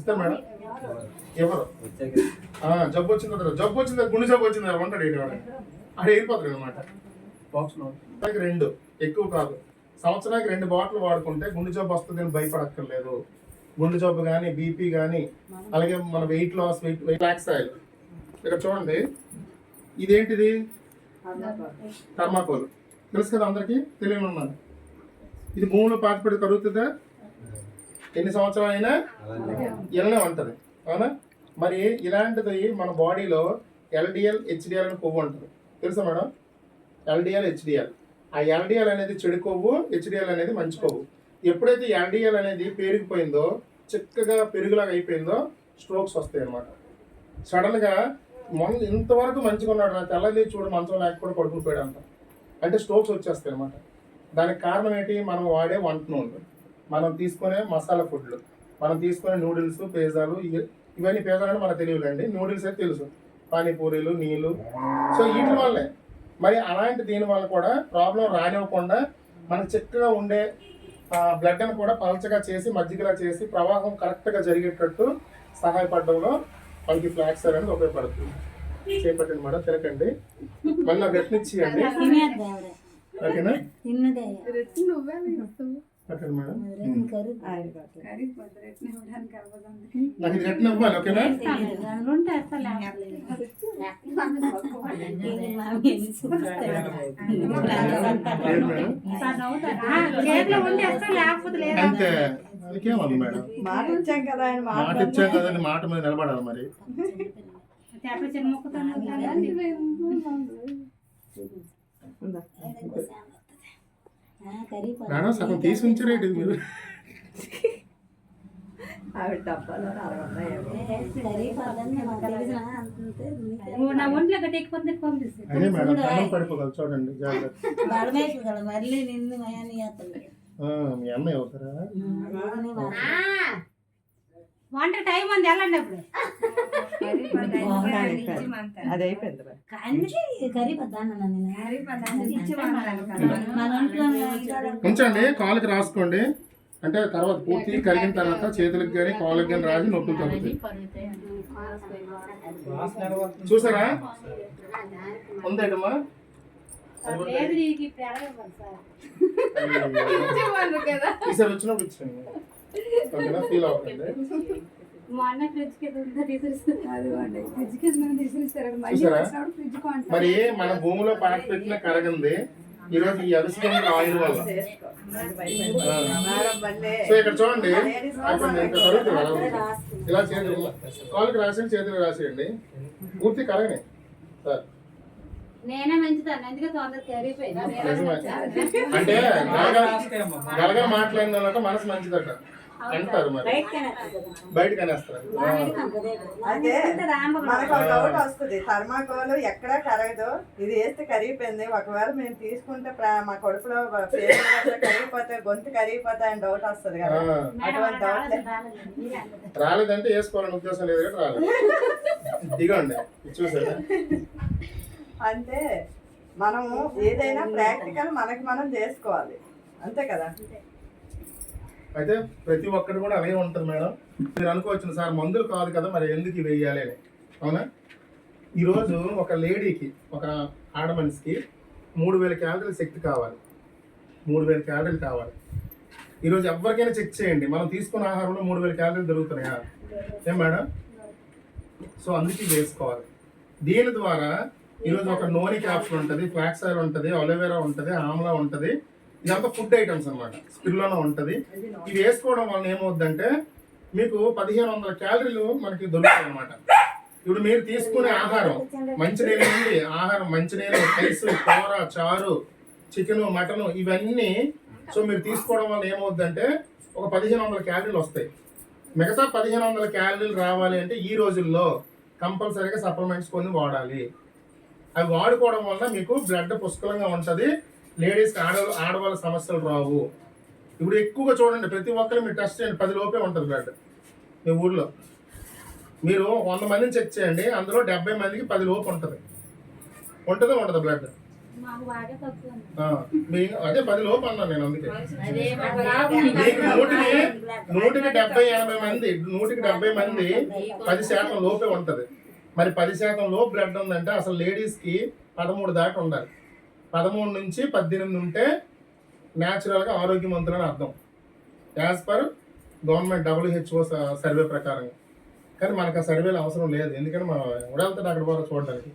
ఇస్తారు మేడం. ఎవరు? జబ్బు వచ్చింది కదా జబ్బు వచ్చింది గుండె జబ్బు వచ్చింది కదా ఉంటాడు ఏంటి వాడు అక్కడ వెళ్ళిపోతాడు అనమాట బాక్స్లో రెండు. ఎక్కువ కాదు. సంవత్సరానికి రెండు బాటిల్ వాడుకుంటే గుండె జబ్బు వస్తుంది అని భయపడక్కర్లేదు. గుండె జబ్బు కానీ బీపీ కానీ అలాగే మన weight loss weight weight loss oil ఇక్కడ చూడండి. ఇదేంటిది? థర్మాకోల్ తెలుసు కదా అందరికీ? తెలియని ఉన్నాను ఇది భూమిలో పాతిపెట్టి కరుగుతుందా ఎన్ని సంవత్సరాలు అయినా ఇలానే ఉంటుంది. అవునా? మరి ఇలాంటిది మన బాడీలో ఎల్డిఎల్ హెచ్డిఎల్ అని కొవ్వు ఉంటుంది. తెలుసా మేడం? LDL HDL. ఆ ఎల్డిఎల్ అనేది చెడు కొవ్వు హెచ్డిఎల్ అనేది మంచి కొవ్వు. ఎప్పుడైతే ఎల్డిఎల్ అనేది పెరిగిపోయిందో చిక్కగా పెరుగులాగా అయిపోయిందో స్ట్రోక్స్ వస్తాయి అనమాట సడన్గా మొన్న ఇంతవరకు మంచిగా ఉన్నాడు నా తెల్లది చూడు మంచం లేకపోతే పడుకుపోయాడు అంట. అంటే స్ట్రోక్స్ వచ్చేస్తాయి అనమాట దానికి కారణం ఏంటి? మనం వాడే వంట నూనె. మనం తీసుకునే మసాలా ఫుడ్లు మనం తీసుకునే నూడిల్స్ పిజ్జాలు ఇవి- ఇవన్నీ పిజ్జాలు అంటే మనకు తెలియలేండి నూడిల్స్ అయితే తెలుసు. పానీపూరీలు నీళ్ళు. సో వీటి వల్లే. మరి అలాంటి దీని వల్ల కూడా ప్రాబ్లం రానివ్వకుండా మనకు చక్కగా ఉండే బ్లడ్ని కూడా పలచగా చేసి మజ్జిగలా చేసి ప్రవాహం కరెక్ట్గా జరిగేటట్టు సహాయపడడంలో మనకి ఫ్లాక్స్ అనేది ఉపయోగపడుతుంది. చేపట్టండి మేడం తినకండి. మళ్ళీ గట్టినిచ్చేయండి. ఓకేనా? పెట్టండి మేడం. నాకు ఇది ఇవ్వాలి ఓకేనా? అంతే. మేడం? మాట ఇచ్చాం కదా మాట మాట ఇచ్చాం కదండి మాట మీద నిలబడాలి మరి. చేపల మేడం సగం తీసి ఉంచారేంటి మీరు. ఆవిడ డబ్బాలో నా ఒంట్లో కన్నం పడిపోగలరు చూడండి జాగ్రత్త. మళ్ళీ నిన్ను మీ అమ్మాయి అవుతారా వంట టైం అంది వెళ్ళండి అప్పుడు. అది అయిపోయింది ఉంచండి కాలుకి రాసుకోండి. అంటే తర్వాత పూర్తి కరిగిన తర్వాత చేతులకు కానీ కాళ్ళకి కానీ రాసి నొప్పులు తగ్గుతాయి. చూసారా? ఉందేటమ్మా? ఈసారి వచ్చినప్పుడు ఇచ్చేయండి. ఓకేనా ఫీల్ అవుతుంది. మరి మన భూమిలో పాట పెట్టిన కరగంది. ఈరోజు ఈ అలసిపోయిన ఆయిల్ వల్ల. సో ఇక్కడ చూడండి. ఇలా చేతులు కాళ్ళకి రాసేయండి చేతులు రాసేయండి పూర్తి కరగనే. సార్. నేనే మంచిదాన్ని అందుకే తొందరగా కరిగిపోయినా. అంటే మాట్లాడిన మనసు మంచిదట. అంటారు మరి. అదే మనకు ఒక డౌట్ వస్తుంది. థర్మాకోల్ ఎక్కడా కరగదు. ఇది వేస్తే కరిగిపోయింది. ఒకవేళ మేము తీసుకుంటే మా గట్రా కరిగిపోతే గొంతు కరిగిపోతే అని డౌట్ వస్తుంది కదా. అటువంటి డౌట్ లేదు. రాలేదంటే వేసుకోవాలని ఉద్దేశం లేదు రాలేదు. దిగండి. చూసారా అంటే మనము ఏదైనా ప్రాక్టికల్ మనకి మనం చేసుకోవాలి. అంతే కదా? అయితే ప్రతి ఒక్కటి కూడా అలాగే ఉంటుంది మేడం. మీరు అనుకోవచ్చు సార్ మందులు కాదు కదా మరి ఎందుకు వేయాలి అని. అవునా? ఈరోజు ఒక లేడీకి ఒక ఆడ మనిషికి మూడు వేల క్యాలరీల శక్తి కావాలి. మూడు వేల క్యాలరీలు కావాలి. ఈరోజు ఎవరికైనా చెక్ చేయండి. మనం తీసుకున్న ఆహారంలో మూడు వేల క్యాలరీలు దొరుకుతున్నాయా? ఏం మేడం? సో అందుకే వేసుకోవాలి. దీని ద్వారా ఈరోజు ఒక నోని క్యాప్సూల్ ఉంటుంది ఫ్లాక్స్ ఆయిల్ ఉంటుంది అలోవెరా ఉంటుంది ఆమ్లా ఉంటుంది. ఇదంతా ఫుడ్ ఐటమ్స్ అనమాట స్పిల్లోనే ఉంటుంది. ఇవి వేసుకోవడం వలన ఏమవుద్దంటే మీకు పదిహేను వందల క్యాలరీలు మనకి దొరుకుతాయి అనమాట ఇప్పుడు మీరు తీసుకునే ఆహారం మంచినీళ్ళ నుండి ఆహారం మంచినీళ్ళు రైస్ కూర చారు చికెను మటను ఇవన్నీ సో మీరు తీసుకోవడం వల్ల ఏమవుద్దంటే ఒక పదిహేను వందల క్యాలరీలు వస్తాయి. మిగతా పదిహేను వందల క్యాలరీలు రావాలి అంటే ఈ రోజుల్లో కంపల్సరీగా సప్లిమెంట్స్ కొన్ని వాడాలి. అవి వాడుకోవడం వల్ల మీకు బ్లడ్ పుష్కలంగా ఉంటుంది. లేడీస్కి ఆడ ఆడవాళ్ళ సమస్యలు రావు. ఇప్పుడు ఎక్కువగా చూడండి ప్రతి ఒక్కరు మీరు టెస్ట్ చేయండి పది లోపే ఉంటుంది బ్లడ్. మీ ఊర్లో. మీరు వంద మందిని చెక్ చేయండి అందులో డెబ్బై మందికి పది లోపు ఉంటుంది. ఉంటుందా ఉండదు బ్లడ్? అదే పది లోపు అన్నాను నేను అందుకే. నూటికి నూటికి డెబ్బై ఎనభై మంది నూటికి డెబ్బై మంది పది శాతం లోపే ఉంటది. మరి పది శాతం లో బ్లడ్ ఉందంటే అసలు లేడీస్కి పదమూడు దాకా ఉండాలి. పదమూడు నుంచి పద్దెనిమిది ఉంటే న్యాచురల్గా ఆరోగ్యవంతులు ఆరోగ్యవంతులని అర్థం. As per government WHO survey ప్రకారం కానీ మనకు ఆ సర్వేలు అవసరం లేదు. ఎందుకంటే మనం ఎవడెళ్తాడు అక్కడ పోరా చూడడానికి.